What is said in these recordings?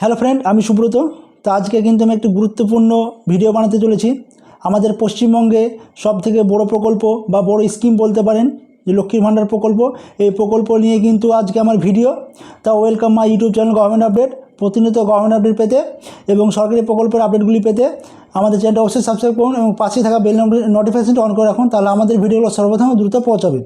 Hello friend, আমি সুব্রত। তো আজকে কিন্তু আমি একটি গুরুত্বপূর্ণ ভিডিও বানাতে চলেছি। আমাদের পশ্চিমবঙ্গে সব থেকে বড় প্রকল্প বা বড় স্কিম বলতে পারেন যে লক্ষ্মীর ভাণ্ডার প্রকল্প। এই প্রকল্প নিয়ে কিন্তু আজকে আমার ভিডিও। তা welcome my YouTube channel government update, প্রতিনিয়ত গভর্নমেন্ট আপডেট পেতে এবং সরকারি প্রকল্পের আপডেটগুলি পেতে আমাদের চ্যানেলটা অবশ্যই সাবস্ক্রাইব করুন এবং পাশে থাকা বেল নোটিফিকেশনটা অন করে রাখুন, তাহলে আমাদের ভিডিওগুলো সর্বপ্রথম দ্রুত পৌঁছাবে।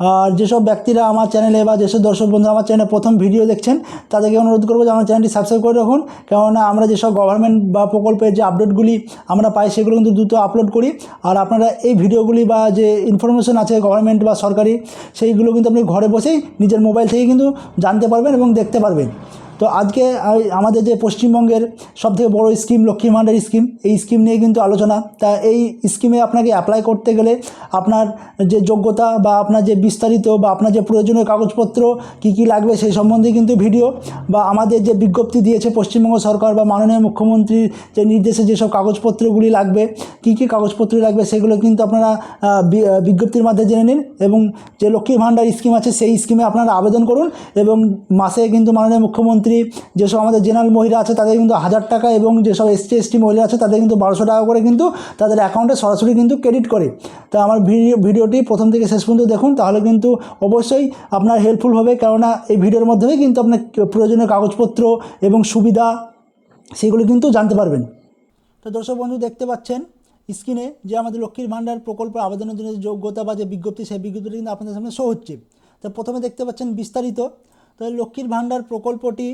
আর যেসব ব্যক্তিরা আমার চ্যানেলে বা যেসব দর্শক বন্ধু আমার চ্যানেলে প্রথম ভিডিও দেখছেন, তাদেরকে অনুরোধ করব যে আমার চ্যানেলটি সাবস্ক্রাইব করে রাখুন। কেননা আমরা যেসব গভর্নমেন্ট বা প্রকল্পের যে আপডেটগুলি আমরা পাই, সেগুলো কিন্তু দ্রুত আপলোড করি। আর আপনারা এই ভিডিওগুলি বা যে ইনফরমেশন আছে গভর্নমেন্ট বা সরকারি, সেইগুলো কিন্তু আপনি ঘরে বসেই নিজের মোবাইল থেকে কিন্তু জানতে পারবেন এবং দেখতে পারবেন। তো আজকে আমাদের যে পশ্চিমবঙ্গের সবথেকে বড় স্কিম লক্ষ্মী ভাণ্ডার স্কিম, এই স্কিম নিয়ে কিন্তু আলোচনা। তা এই স্কিমে আপনাকে অ্যাপ্লাই করতে গেলে আপনার যে যোগ্যতা বা আপনার যে বিস্তারিত বা আপনার যে প্রয়োজনীয় কাগজপত্র, কি কি লাগবে সেই সম্বন্ধে কিন্তু ভিডিও বা আমাদের যে বিজ্ঞপ্তি দিয়েছে পশ্চিমবঙ্গ সরকার বা মাননীয় মুখ্যমন্ত্রীর যে নির্দেশে যেসব কাগজপত্রগুলি লাগবে, কি কি কাগজপত্র লাগবে সেগুলো কিন্তু আপনারা বিজ্ঞপ্তির মাধ্যমে জেনে নিন এবং যে লক্ষ্মী ভাণ্ডার স্কিম আছে সেই স্কিমে আপনারা আবেদন করুন এবং মাসে কিন্তু মাননীয় মুখ্যমন্ত্রী যেসব আমাদের জেনারেল মহিলা আছে, তাদের কিন্তু হাজার টাকা এবং যেসব এসটি এসটি মহিলা আছে, তাদের কিন্তু বারোশো টাকা করে কিন্তু তাদের অ্যাকাউন্টে সরাসরি কিন্তু ক্রেডিট করে। তা আমার ভিডিও, ভিডিওটি প্রথম থেকে শেষ পর্যন্ত দেখুন, তাহলে কিন্তু অবশ্যই আপনার হেল্পফুল হবে, কেননা এই ভিডিওর মাধ্যমে কিন্তু আপনার প্রয়োজনীয় কাগজপত্র এবং সুবিধা, সেগুলো কিন্তু জানতে পারবেন। তো দর্শক বন্ধু, দেখতে পাচ্ছেন স্ক্রিনে যে আমাদের লক্ষ্মীর ভাণ্ডার প্রকল্পের আবেদনের জন্য যোগ্যতা বা যে বিজ্ঞপ্তি, সেই বিজ্ঞপ্তিটা কিন্তু আপনাদের সামনে শো হচ্ছে। তো প্রথমে দেখতে পাচ্ছেন বিস্তারিত। তো লক্ষ্মীর ভাণ্ডার প্রকল্পটি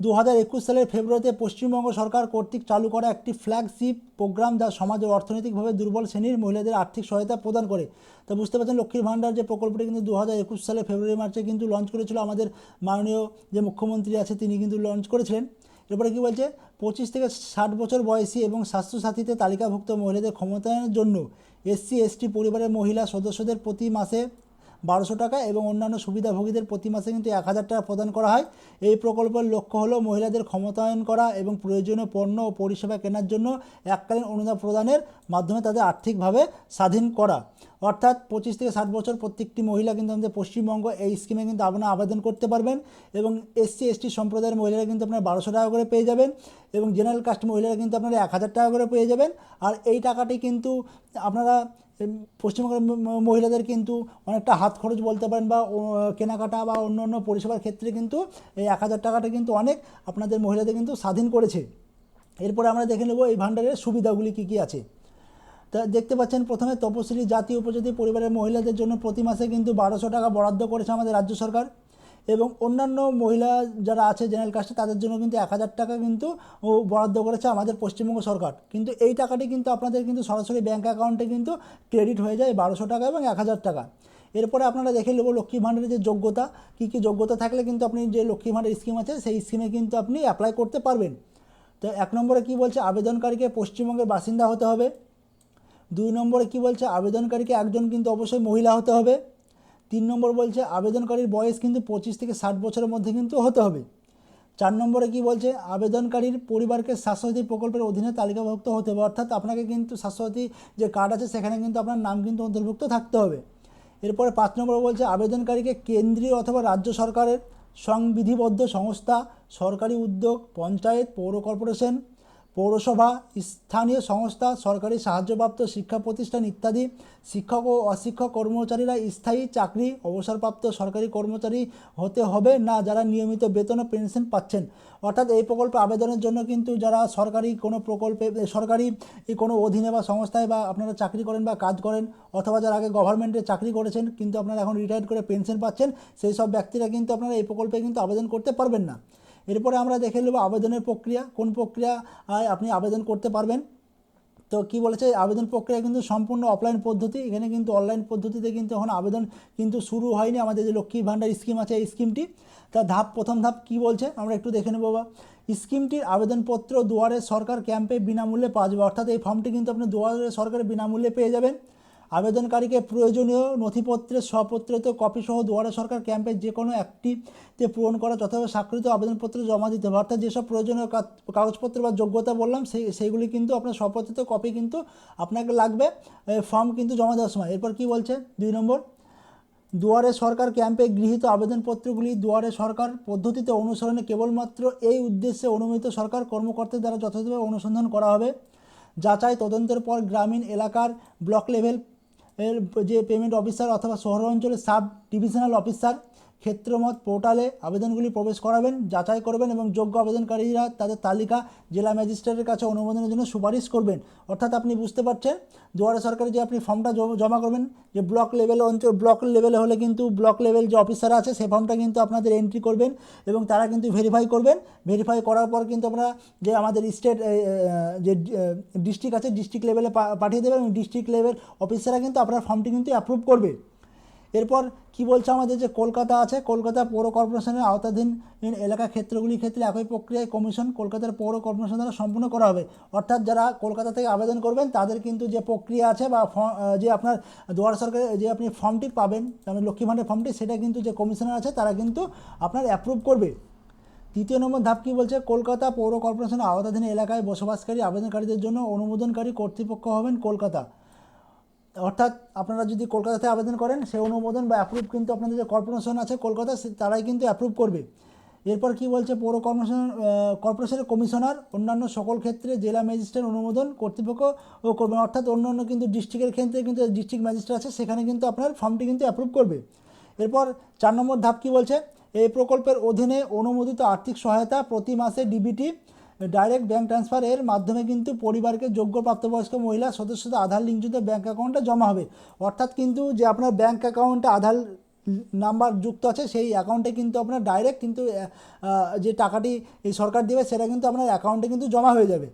দু হাজার একুশ সালের ফেব্রুয়ারিতে পশ্চিমবঙ্গ সরকার কর্তৃক চালু করা একটি ফ্ল্যাগশিপ প্রোগ্রাম যা সমাজের অর্থনৈতিকভাবে দুর্বল শ্রেণির মহিলাদের আর্থিক সহায়তা প্রদান করে। তো বুঝতে পারছেন, লক্ষ্মীর ভাণ্ডার যে প্রকল্পটি কিন্তু দু হাজার একুশ সালে ফেব্রুয়ারি, মার্চে কিন্তু লঞ্চ করেছিল আমাদের মাননীয় যে মুখ্যমন্ত্রী আছে তিনি কিন্তু লঞ্চ করেছিলেন। এরপরে কী বলছে? পঁচিশ থেকে ষাট বছর বয়সী এবং স্বাস্থ্যসাথীতে তালিকাভুক্ত মহিলাদের ক্ষমতায়নের জন্য এসসি, এসটি পরিবারের মহিলা সদস্যদের প্রতি মাসে বারোশো টাকা এবং অন্যান্য সুবিধাভোগীদের প্রতি মাসে কিন্তু এক হাজার টাকা প্রদান করা হয়। এই প্রকল্পের লক্ষ্য হলো মহিলাদের ক্ষমতায়ন করা এবং প্রয়োজনীয় পণ্য ও পরিষেবা কেনার জন্য এককালীন অনুদান প্রদানের মাধ্যমে তাদের আর্থিকভাবে স্বাধীন করা। অর্থাৎ পঁচিশ থেকে ষাট বছর প্রত্যেকটি মহিলা কিন্তু আমাদের পশ্চিমবঙ্গ এই স্কিমে কিন্তু আপনারা আবেদন করতে পারবেন এবং এসসি, এসটি সম্প্রদায়ের মহিলারা কিন্তু আপনারা বারোশো টাকা করে পেয়ে যাবেন এবং জেনারেল কাস্ট মহিলারা কিন্তু আপনারা এক হাজার টাকা করে পেয়ে যাবেন। আর এই টাকাটি কিন্তু আপনারা পশ্চিমবঙ্গের মহিলাদের কিন্তু অনেকটা হাত খরচ বলতে পারেন বা কেনাকাটা বা অন্য অন্য পরিষেবার ক্ষেত্রে কিন্তু এই এক হাজার টাকাটা কিন্তু অনেক আপনাদের মহিলাদের কিন্তু স্বাধীন করেছে। এরপরে আমরা দেখে নেব এই ভাণ্ডারের সুবিধাগুলি কী কী আছে। তা দেখতে পাচ্ছেন প্রথমে তপশিলি জাতি উপজাতি পরিবারের মহিলাদের জন্য প্রতি মাসে কিন্তু বারোশো টাকা বরাদ্দ করেছে আমাদের রাজ্য সরকার। এবং অন্যান্য মহিলা যারা আছে জেনারেল কাস্টে তাদের জন্য কিন্তু এক হাজার টাকা কিন্তু বরাদ্দ করেছে আমাদের পশ্চিমবঙ্গ সরকার। কিন্তু এই টাকাটি কিন্তু আপনাদের কিন্তু সরাসরি ব্যাঙ্ক অ্যাকাউন্টে কিন্তু ক্রেডিট হয়ে যায় বারোশো টাকা এবং এক হাজার টাকা। এরপরে আপনারা দেখে নেব লক্ষ্মী ভাণ্ডারের যে যোগ্যতা, কী কী যোগ্যতা থাকলে কিন্তু আপনি যে লক্ষ্মী ভাণ্ডার স্কিম আছে, সেই স্কিমে কিন্তু আপনি অ্যাপ্লাই করতে পারবেন। তো এক নম্বরে কী বলছে? আবেদনকারীকে পশ্চিমবঙ্গের বাসিন্দা হতে হবে। দুই নম্বরে কি বলছে? আবেদনকারীকে একজন কিন্তু অবশ্যই মহিলা হতে হবে। তিন নম্বর বলছে, আবেদনকারীর বয়স কিন্তু পঁচিশ থেকে ষাট বছরের মধ্যে কিন্তু হতে হবে। চার নম্বরে কি বলছে, আবেদনকারীর পরিবারকে স্বাস্থ্যসাথী প্রকল্পের অধীনে তালিকাভুক্ত হতে হবে। অর্থাৎ আপনাকে কিন্তু স্বাস্থ্যসাথী যে কার্ড আছে, সেখানে কিন্তু আপনার নাম কিন্তু অন্তর্ভুক্ত থাকতে হবে। এরপরে পাঁচ নম্বরে বলছে, আবেদনকারীকে কেন্দ্রীয় অথবা রাজ্য সরকারের সংবিধিবদ্ধ সংস্থা, সরকারি উদ্যোগ, পঞ্চায়েত, পৌর কর্পোরেশন পৌরসভা, স্থানীয় সংস্থা, সরকারি সাহায্যপ্রাপ্ত শিক্ষা প্রতিষ্ঠান ইত্যাদি শিক্ষক ও অশিক্ষক কর্মচারীরা স্থায়ী চাকরি অবসরপ্রাপ্ত সরকারি কর্মচারী হতে হবে না যারা নিয়মিত বেতন ও পেনশন পাচ্ছেন। অর্থাৎ এই প্রকল্পে আবেদনের জন্য কিন্তু যারা সরকারি কোনো প্রকল্পে, সরকারি কোনো অধীনে বা সংস্থায় বা আপনারা চাকরি করেন বা কাজ করেন অথবা যারা আগে গভর্নমেন্টে চাকরি করেছেন কিন্তু আপনারা এখন রিটায়ার্ড করে পেনশন পাচ্ছেন, সেই সব ব্যক্তিরা কিন্তু আপনারা এই প্রকল্পে কিন্তু আবেদন করতে পারবেন না। এরপরে আমরা দেখে নেব আবেদনের প্রক্রিয়া, কোন প্রক্রিয়া আপনি আবেদন করতে পারবেন। তো কি বলেছে? আবেদন প্রক্রিয়া কিন্তু সম্পূর্ণ অফলাইন পদ্ধতি। এখানে কিন্তু অনলাইন পদ্ধতিতে কিন্তু এখন আবেদন কিন্তু শুরু হয়নি। আমাদের যে লক্ষ্মী ভাণ্ডার স্কিম আছে, এই স্কিমটি। তা ধাপ, প্রথম ধাপ কি বলছে? আমরা একটু দেখে নেব বা স্কিমটির আবেদনপত্র দুয়ারে সরকার ক্যাম্পে বিনামূল্যে পাওয়া যাবে অর্থাৎ এই ফর্মটি কিন্তু আপনি দুয়ারে সরকারে বিনামূল্যে পেয়ে যাবেন। আবেদনকারীকে প্রয়োজনীয় নথিপত্রের স্বপত্রিত কপি সহ দুয়ারে সরকার ক্যাম্পের যে কোনো একটিতে পূরণ করা যথাযথ স্বাক্ষরিত আবেদনপত্র জমা দিতে হবে। অর্থাৎ যেসব প্রয়োজনীয় কাগজপত্র বা যোগ্যতা বললাম, সেই, সেইগুলি কিন্তু আপনার স্বপত্রিত কপি কিন্তু আপনাকে লাগবে। ফর্ম কিন্তু জমা দেওয়ার সময়। এরপর কি বলছে? দুই নম্বর, দুয়ারে সরকার ক্যাম্পে গৃহীত আবেদনপত্রগুলি দুয়ারে সরকার পদ্ধতিতে অনুসরণে কেবলমাত্র এই উদ্দেশ্যে অনুমোদিত সরকার কর্মকর্তাদের দ্বারা যথাযথভাবে অনুসন্ধান করা হবে। যাচাই তদন্তের পর গ্রামীণ এলাকার ব্লক লেভেল যে পেমেন্ট অফিসার অথবা শহর অঞ্চলের সাব ডিভিশনাল অফিসার ক্ষেত্রমত পোর্টালে আবেদনগুলি প্রবেশ করাবেন, যাচাই করবেন এবং যোগ্য আবেদনকারীরা তাদের তালিকা জেলা ম্যাজিস্ট্রেটের কাছে অনুমোদনের জন্য সুপারিশ করবেন। অর্থাৎ আপনি বুঝতে পারছেন, দুয়ারে সরকারে যে আপনি ফর্মটা জমা করবেন, যে ব্লক লেভেল অঞ্চল, ব্লক লেভেলে হলে কিন্তু ব্লক লেভেল যে অফিসার আছে, সে ফর্মটা কিন্তু আপনাদের এন্ট্রি করবেন এবং তারা কিন্তু ভেরিফাই করবেন। ভেরিফাই করার পর কিন্তু আপনারা যে আমাদের স্টেট যে ডিস্ট্রিক্ট আছে ডিস্ট্রিক্ট লেভেলে পাঠিয়ে দেবেন এবং ডিস্ট্রিক্ট লেভেল অফিসাররা কিন্তু আপনার ফর্মটি কিন্তু অ্যাপ্রুভ করবে। এরপর কি বলছে আমাদের যে কলকাতা আছে, কলকাতা পৌর কর্পোরেশনের আওতাধীন এলাকা ক্ষেত্রগুলির ক্ষেত্রে একই প্রক্রিয়ায় কমিশন কলকাতার পৌর কর্পোরেশন দ্বারা সম্পূর্ণ করা হবে। অর্থাৎ যারা কলকাতা থেকে আবেদন করবেন, তাদের কিন্তু যে প্রক্রিয়া আছে বা যে আপনার দুয়ার সরকারের যে আপনি ফর্মটি পাবেন যেমন লক্ষ্মী ভাণ্ডার ফর্মটি, সেটা কিন্তু যে কমিশনার আছে, তারা কিন্তু আপনার অ্যাপ্রুভ করবে। তৃতীয় নম্বর ধাপ কী বলছে? কলকাতা পৌর কর্পোরেশনের আওতাধীন এলাকায় বসবাসকারী, আবেদনকারীদের জন্য অনুমোদনকারী কর্তৃপক্ষ হবেন কলকাতা। অর্থাৎ আপনারা যদি কলকাতাতে আবেদন করেন, সে অনুমোদন বা অ্যাপ্রুভ কিন্তু আপনাদের যে কর্পোরেশন আছে কলকাতা তারাই কিন্তু অ্যাপ্রুভ করবে। এরপর কি বলছে, পৌর কর্পোরেশন কর্পোরেশনের কমিশনার, অন্যান্য সকল ক্ষেত্রে জেলা ম্যাজিস্ট্রেট অনুমোদন কর্তৃপক্ষ ও করবে। অর্থাৎ অন্য অন্য কিন্তু ডিস্ট্রিক্টের ক্ষেত্রে কিন্তু ডিস্ট্রিক্ট ম্যাজিস্ট্রেট আছে, সেখানে কিন্তু আপনার ফর্মটি কিন্তু অ্যাপ্রুভ করবে। এরপর চার নম্বর ধাপ কী বলছে, এই প্রকল্পের অধীনে অনুমোদিত আর্থিক সহায়তা প্রতি মাসে ডিবিটি ডাইরেক্ট ব্যাঙ্ক ট্রান্সফার এর মাধ্যমে কিন্তু পরিবারকে যোগ্য প্রাপ্তবয়স্ক মহিলা সদস্যদের আধার লিঙ্কযুক্ত ব্যাঙ্ক অ্যাকাউন্টে জমা হবে। অর্থাৎ কিন্তু যে আপনার ব্যাঙ্ক অ্যাকাউন্টে আধার নাম্বার যুক্ত আছে, সেই অ্যাকাউন্টে কিন্তু আপনার ডাইরেক্ট কিন্তু যে টাকাটি এই সরকার দেবে, সেটা কিন্তু আপনার অ্যাকাউন্টে কিন্তু জমা হয়ে যাবে।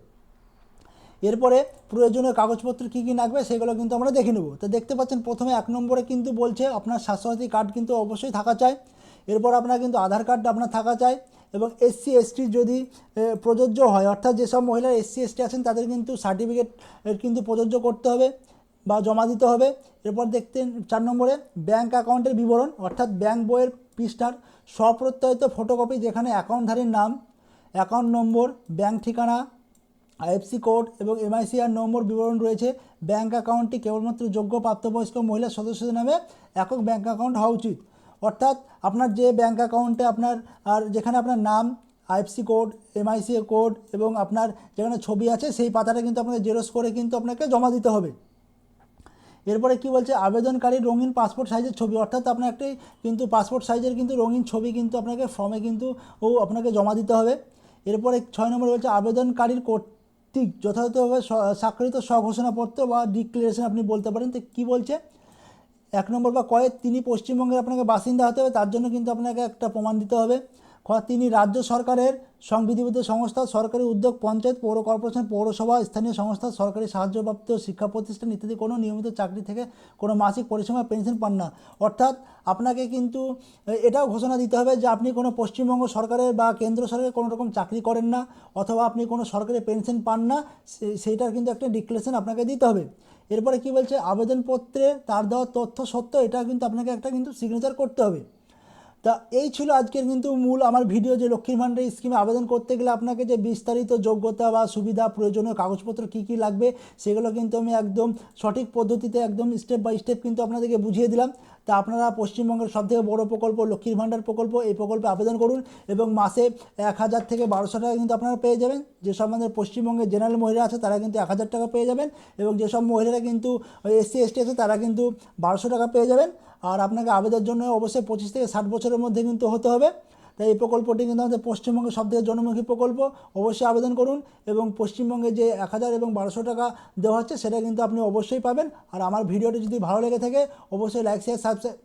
এরপরে প্রয়োজনীয় কাগজপত্র কী কী লাগবে, সেগুলো কিন্তু আমরা দেখে নেব। তো দেখতে পাচ্ছেন, প্রথমে এক নম্বরে কিন্তু বলছে, আপনার স্বাস্থ্যসাথী কার্ড কিন্তু অবশ্যই থাকা চাই। এরপর আপনার কিন্তু আধার কার্ড আপনার থাকা চাই। এবং এসসি এসটি যদি প্রযোজ্য হয়, অর্থাৎ যেসব মহিলা এসসি এসটি আছেন, তাদের কিন্তু সার্টিফিকেট কিন্তু প্রযোজ্য করতে হবে বা জমা দিতে হবে। এরপর দেখতে চার নম্বরে ব্যাংক অ্যাকাউন্টের বিবরণ, অর্থাৎ ব্যাংক বইয়ের পৃষ্ঠার স্বপ্রত্যয়িত ফটোকপি যেখানে অ্যাকাউন্টধারীর নাম অ্যাকাউন্ট নম্বর ব্যাংক ঠিকানা আইএফসি কোড এবং এমআইসিআর নম্বর বিবরণ রয়েছে। ব্যাংক অ্যাকাউন্টটি কেবলমাত্র যোগ্য প্রাপ্তবয়স্ক মহিলা সদস্যদের নামে একক ব্যাংক অ্যাকাউন্ট হওয়া উচিত। অর্থাৎ আপনার যে ব্যাঙ্ক অ্যাকাউন্টে আপনার, আর যেখানে আপনার নাম আইএফসি কোড এমআইসি কোড এবং আপনার যেখানে ছবি আছে, সেই পাতাটা কিন্তু আপনাকে জেরক্স করে কিন্তু আপনাকে জমা দিতে হবে। এরপরে কি বলছে? আবেদনকারী রঙিন পাসপোর্ট সাইজের ছবি। অর্থাৎ আপনার একটি কিন্তু পাসপোর্ট সাইজের কিন্তু রঙিন ছবি কিন্তু আপনাকে ফর্মে কিন্তু ও আপনাকে জমা দিতে হবে। এরপরে ছয় নম্বর বলছে, আবেদনকারীর কর্তৃক যথাযথভাবে স্বাক্ষরিত স্বঘোষণাপত্র বা ডিক্লারেশন আপনি বলতে পারেন। তো কী বলছে? এক নম্বর বা কয়ের তিনি পশ্চিমবঙ্গের আপনাকে বাসিন্দা হতে হবে, তার জন্য কিন্তু আপনাকে একটা প্রমাণ দিতে হবে। খ তিনি রাজ্য সরকারের সংবিধিবদ্ধ সংস্থা, সরকারি উদ্যোগ, পঞ্চায়েত, পৌর কর্পোরেশন, পৌরসভা, স্থানীয় সংস্থা, সরকারি সাহায্যপ্রাপ্ত শিক্ষা প্রতিষ্ঠান ইত্যাদি কোনো নিয়মিত চাকরি থেকে কোনো মাসিক পরিসীমা পেনশন পান না। অর্থাৎ আপনাকে কিন্তু এটাও ঘোষণা দিতে হবে যে আপনি কোনো পশ্চিমবঙ্গ সরকারের বা কেন্দ্র সরকারের কোনো রকম চাকরি করেন না অথবা আপনি কোনো সরকারি পেনশন পান না সেইটার কিন্তু একটা ডিক্লারেশন আপনাকে দিতে হবে। এরপরে কি বলছে? আবেদনপত্রে তার দেওয়া তথ্য সত্য এটা কিন্তু আপনাকে একটা কিন্তু সিগনেচার করতে হবে। তা এই ছিল আজকের কিন্তু মূল আমার ভিডিও যে লক্ষ্মীর ভাণ্ডার স্কিমে আবেদন করতে গেলে আপনাকে যে বিস্তারিত যোগ্যতা বা সুবিধা, প্রয়োজনীয় কাগজপত্র কী কী লাগবে সেগুলো কিন্তু আমি একদম সঠিক পদ্ধতিতে একদম স্টেপ বাই স্টেপ কিন্তু আপনাদেরকে বুঝিয়ে দিলাম। তা আপনারা পশ্চিমবঙ্গের সবথেকে বড় প্রকল্প লক্ষ্মীর ভাণ্ডার প্রকল্প, এই প্রকল্পে আবেদন করুন এবং মাসে এক হাজার থেকে বারোশো টাকা কিন্তু আপনারা পেয়ে যাবেন। যেসব আমাদের পশ্চিমবঙ্গের জেনারেল মহিলা আছে তারা কিন্তু এক হাজার টাকা পেয়ে যাবেন এবং যেসব মহিলারা কিন্তু এসসি এসটি আছে তারা কিন্তু বারোশো টাকা পেয়ে যাবেন। আর আপনাকে আবেদনের জন্য অবশ্যই পঁচিশ থেকে ষাট বছরের মধ্যে কিন্তু হতে হবে। তাই এই প্রকল্পটি কিন্তু আমাদের পশ্চিমবঙ্গের সবথেকে জনমুখী প্রকল্প। অবশ্যই আবেদন করুন এবং পশ্চিমবঙ্গে যে এক হাজার এবং বারোশো টাকা দেওয়া হচ্ছে, সেটা কিন্তু আপনি অবশ্যই পাবেন। আর আমার ভিডিওটি যদি ভালো লেগে থাকে, অবশ্যই লাইক শেয়ার সাবস্ক্রাইব